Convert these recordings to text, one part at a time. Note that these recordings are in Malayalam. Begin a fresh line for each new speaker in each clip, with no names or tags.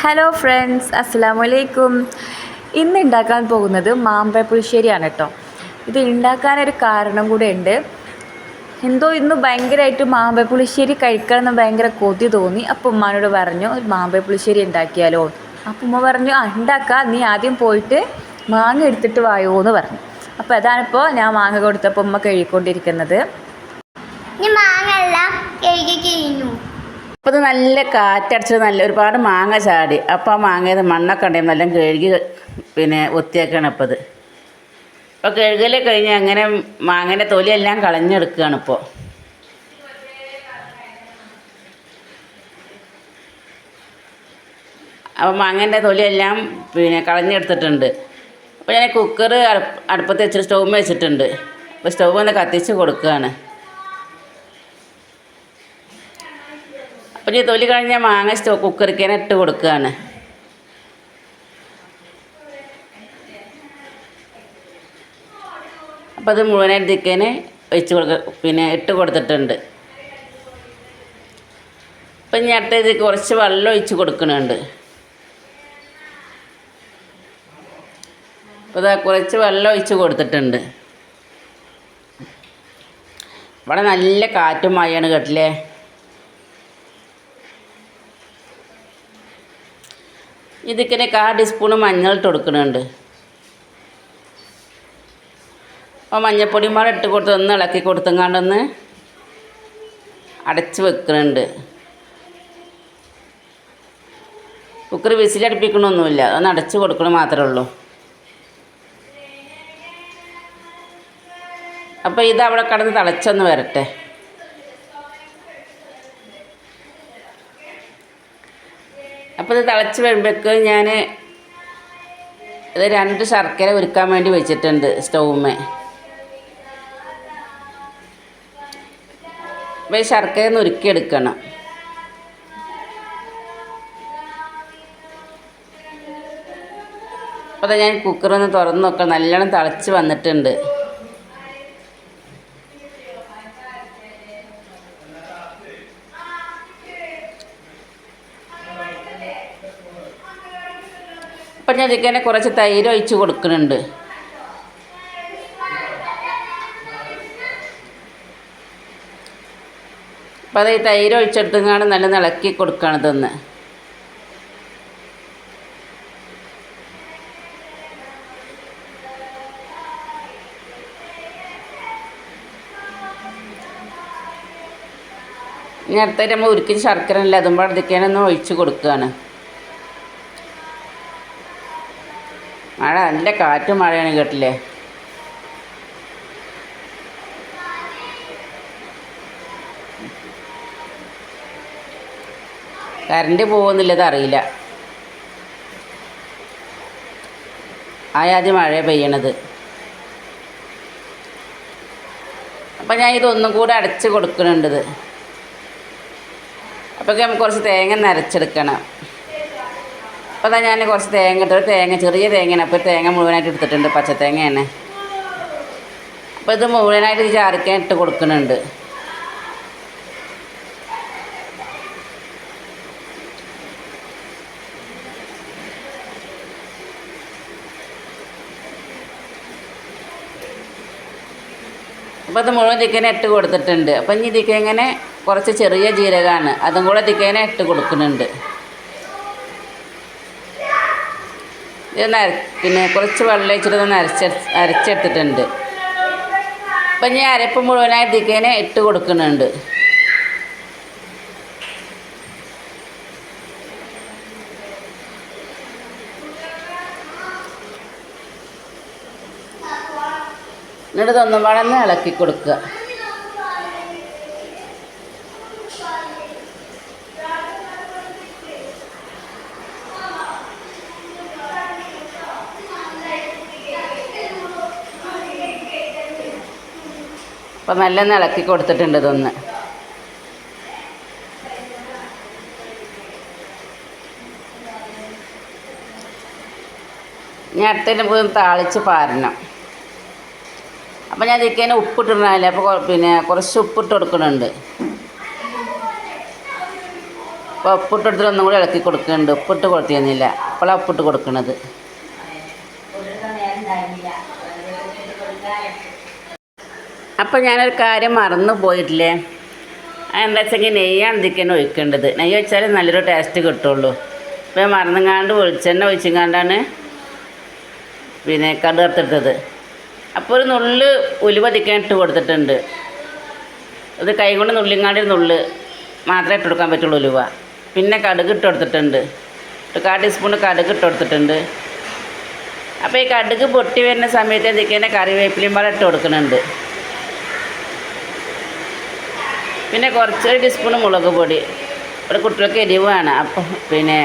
ഹലോ ഫ്രണ്ട്സ് അസ്സാം വലൈക്കും ഇന്ന് ഉണ്ടാക്കാൻ പോകുന്നത് മാമ്പഴ പുളിശ്ശേരിയാണ് കേട്ടോ ഇത് ഉണ്ടാക്കാനൊരു കാരണം കൂടെ ഉണ്ട്. എന്തോ ഇന്ന് ഭയങ്കരമായിട്ട് മാമ്പഴ പുളിശ്ശേരി കഴിക്കണം എന്ന് ഭയങ്കര കൊതി തോന്നി. അപ്പോൾ ഉമ്മാനോട് പറഞ്ഞു മാമ്പഴ പുളിശ്ശേരി ഉണ്ടാക്കിയാലോ? അപ്പോൾ ഉമ്മ പറഞ്ഞു ആ ഉണ്ടാക്കാം. നീ ആദ്യം പോയിട്ട് മാങ്ങ എടുത്തിട്ട് വായോ എന്ന് പറഞ്ഞു. അപ്പോൾ അതാണിപ്പോൾ ഞാൻ മാങ്ങ കൊടുത്തപ്പോൾ ഉമ്മ കഴുകിക്കൊണ്ടിരിക്കുന്നത്.
മാങ്ങ എല്ലാം കഴുകി കഴിഞ്ഞു.
അപ്പോൾ ഇത് നല്ല കാറ്റടിച്ചത് നല്ല ഒരുപാട് മാങ്ങ ചാടി. അപ്പോൾ ആ മാങ്ങയത് മണ്ണൊക്കെ ഉണ്ടായിരുന്നു എല്ലാം കഴുകി പിന്നെ ഒത്തിയാക്കുകയാണ് അപ്പോൾ ഇത് അപ്പോൾ കഴുകലേ കഴിഞ്ഞ് അങ്ങനെ മാങ്ങേന്റെ തൊലിയെല്ലാം കളഞ്ഞെടുക്കുകയാണ് ഇപ്പോൾ അപ്പോൾ മാങ്ങേന്റെ തൊലിയെല്ലാം പിന്നെ കളഞ്ഞെടുത്തിട്ടുണ്ട്. അപ്പോൾ ഞാൻ കുക്കർ അടുപ്പത്ത് വെച്ചിട്ട് സ്റ്റൗമ്മ വെച്ചിട്ടുണ്ട് അപ്പോൾ സ്റ്റൗ ഒന്ന് കത്തിച്ച് കൊടുക്കുകയാണ് ഈ തൊലി കഴിഞ്ഞ മാങ്ങ സ്റ്റോ കുക്കറിക്കാൻ ഇട്ട് കൊടുക്കുകയാണ് അപ്പം അത് മുഴുവനായിട്ട് ഇതിക്കേനെ വെച്ച് കൊടുക്ക പിന്നെ ഇട്ട് കൊടുത്തിട്ടുണ്ട്. അപ്പം അടുത്ത ഇത് കുറച്ച് വെള്ളം ഒഴിച്ച് കൊടുക്കുന്നുണ്ട് അപ്പോൾ ഇതാ കുറച്ച് വെള്ളം ഒഴിച്ച് കൊടുത്തിട്ടുണ്ട്. ഇവിടെ നല്ല കാറ്റും മഴയാണ് കേട്ടില്ലേ? ഇതിക്കനെ കാ ടീസ്പൂണ് മഞ്ഞൾ ഇട്ട് കൊടുക്കുന്നുണ്ട് അപ്പോൾ മഞ്ഞപ്പൊടി പാടെ ഇട്ട് കൊടുത്ത് ഒന്ന് ഇളക്കി കൊടുത്തങ്ങാണ്ടൊന്ന് അടച്ച് വെക്കുന്നുണ്ട് കുക്കർ വിസിലടുപ്പിക്കണമൊന്നുമില്ല ഒന്ന് അടച്ച് കൊടുക്കണം മാത്രമേ ഉള്ളൂ. അപ്പോൾ ഇത് അവിടെ കിടന്ന് തിളച്ചൊന്ന് വരട്ടെ. ഇത് തിളച്ച് വരുമ്പോഴേക്ക് ഞാൻ ഇത് രണ്ട് ശർക്കര ഉരുക്കാൻ വേണ്ടി വെച്ചിട്ടുണ്ട് സ്റ്റൗമേ അപ്പോൾ ഈ ശർക്കര ഒന്ന് ഉരുക്കിയെടുക്കണം. അപ്പോൾ ഞാൻ കുക്കറൊന്ന് തുറന്ന് നോക്കാം നല്ലോണം തിളച്ച് വന്നിട്ടുണ്ട്. അപ്പം ചിക്കനെ കുറച്ച് തൈര് ഒഴിച്ച് കൊടുക്കുന്നുണ്ട് അപ്പം അത് ഈ തൈര് ഒഴിച്ചെടുത്തങ്ങാണ് നല്ല ഇളക്കി കൊടുക്കണം ഇതൊന്ന്. അടുത്തായിട്ട് നമ്മൾ ഉരുക്കി ശർക്കര ഇല്ല അതും അടുത്തേക്കാനൊന്ന് ഒഴിച്ച് കൊടുക്കുകയാണ് മഴ നല്ല കാറ്റും മഴയാണ് കേട്ടില്ലേ? കറണ്ട് പോകുന്നില്ലത് അറിയില്ല. ആയാദ്യം മഴ പെയ്യണത്. അപ്പം ഞാൻ ഇതൊന്നും കൂടെ അടച്ച് കൊടുക്കുന്നുണ്ടത് അപ്പോൾ നമുക്ക് കുറച്ച് തേങ്ങ നരച്ചെടുക്കണം. അപ്പോൾ അതാ ഞാൻ കുറച്ച് തേങ്ങ ഇട്ട് ഒരു തേങ്ങ ചെറിയ തേങ്ങയാണ്. അപ്പോൾ തേങ്ങ മുഴുവനായിട്ട് എടുത്തിട്ടുണ്ട്. പച്ചത്തേങ്ങയാണ്. അപ്പോൾ ഇത് മുഴുവനായിട്ട് ഇത് ചാറിക്കാൻ ഇട്ട് കൊടുക്കുന്നുണ്ട്. അപ്പോൾ അത് മുഴുവൻ ചിക്കനെ ഇട്ട് കൊടുത്തിട്ടുണ്ട്. അപ്പം ഇനി ഇതിക്കങ്ങനെ കുറച്ച് ചെറിയ ജീരകമാണ്. അതും കൂടെ ചിക്കനെ ഇട്ട് കൊടുക്കുന്നുണ്ട്. പിന്നെ കുറച്ച് വെള്ളം ഇച്ചിട്ട് ഒന്ന് അരച്ച അരച്ചെടുത്തിട്ടുണ്ട്. അപ്പം ഞാൻ അരപ്പ് മുഴുവനായിട്ട് ഇതിക്കേനെ ഇട്ട് കൊടുക്കുന്നുണ്ട്. എന്നിട്ട് ഇതൊന്നും വളർന്ന് ഇളക്കി കൊടുക്കുക. അപ്പം നല്ല ഇളക്കി കൊടുത്തിട്ടുണ്ട് ഇതൊന്ന്. ഞാൻ അടുത്തതിന് പോയി താളിച്ച് പാരണം. അപ്പം ഞാൻ ചിക്കന് ഉപ്പിട്ടിടണമല്ലേ അപ്പോൾ പിന്നെ കുറച്ച് ഉപ്പിട്ട് കൊടുക്കുന്നുണ്ട് അപ്പോൾ ഉപ്പിട്ടെടുത്തിട്ട് ഒന്നും കൂടി ഇളക്കി കൊടുക്കുന്നുണ്ട് ഉപ്പിട്ട് കൊടുത്തിരുന്നില്ല. അപ്പോഴാണ് ഉപ്പിട്ട് കൊടുക്കുന്നത് അപ്പോൾ ഞാനൊരു കാര്യം മറന്നു പോയിട്ടില്ലേ? എന്താ വെച്ചെങ്കിൽ നെയ്യാണ് ഇതിക്കന്നെ ഒഴിക്കേണ്ടത്. നെയ്യ് വെച്ചാൽ നല്ലൊരു ടേസ്റ്റ് കിട്ടുള്ളൂ. അപ്പോൾ ഞാൻ മറന്നുങ്ങാണ്ട് വെളിച്ചെണ്ണ ഒഴിച്ചുങ്ങാണ്ടാണ് പിന്നെ കടുകർത്തെടുത്തത് അപ്പോൾ ഒരു നുള്ള് ഉലുവ ഇട്ട് കൊടുത്തിട്ടുണ്ട്. ഇത് കൈ കൊണ്ട് നുള്ളിങ്ങാണ്ട് ഒരു നുള്ള് മാത്രമേ ഇട്ട് കൊടുക്കാൻ പറ്റുള്ളൂ ഉലുവ. പിന്നെ കടുക് ഇട്ട് കൊടുത്തിട്ടുണ്ട്. ഒരു കാ ടീസ്പൂൺ കടുക് ഇട്ട് കൊടുത്തിട്ടുണ്ട്. അപ്പോൾ ഈ കടുക് പൊട്ടി വരുന്ന സമയത്ത് എന്തൊക്കെയാണ് കറിവേപ്പിലയും പാടെ ഇട്ട് കൊടുക്കുന്നുണ്ട്. പിന്നെ കുറച്ച് ഒരു ടീസ്പൂൺ മുളക് പൊടി. ഇവിടെ കുട്ടികൾക്ക് എരിവാണ് അപ്പം പിന്നെ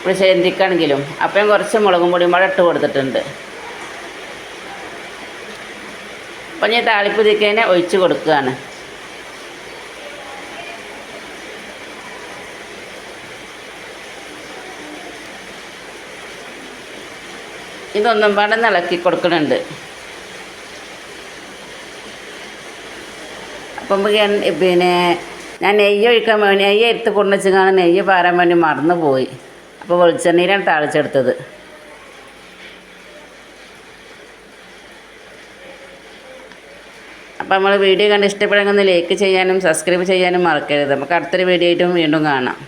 ഇവിടെ ചേന്തിക്കാണെങ്കിലും അപ്പം കുറച്ച് മുളകും പൊടിയും കൂടെ ഇട്ട് കൊടുത്തിട്ടുണ്ട്. അപ്പം ഞാൻ താളിപ്പ് ഒഴിച്ച് കൊടുക്കുകയാണ്. ഇതൊന്നും പാടെ ഇളക്കി കൊടുക്കുന്നുണ്ട്. അപ്പം പിന്നെ ഞാൻ നെയ്യ് ഒഴിക്കാൻ വേണ്ടി നെയ്യ് എടുത്ത് കൊണ്ടുവച്ചാണ് നെയ്യ് പാരാൻ വേണ്ടി മറന്നു പോയി അപ്പോൾ വെളിച്ചെണ്ണയിലാണ് താളിച്ചെടുത്തത്. അപ്പോൾ നമ്മൾ വീഡിയോ കണ്ട് ഇഷ്ടപ്പെടുമെങ്കിൽ ലൈക്ക് ചെയ്യാനും സബ്സ്ക്രൈബ് ചെയ്യാനും മറക്കരുത്. നമുക്ക് അടുത്തൊരു വീഡിയോ ആയിട്ടും വീണ്ടും കാണാം.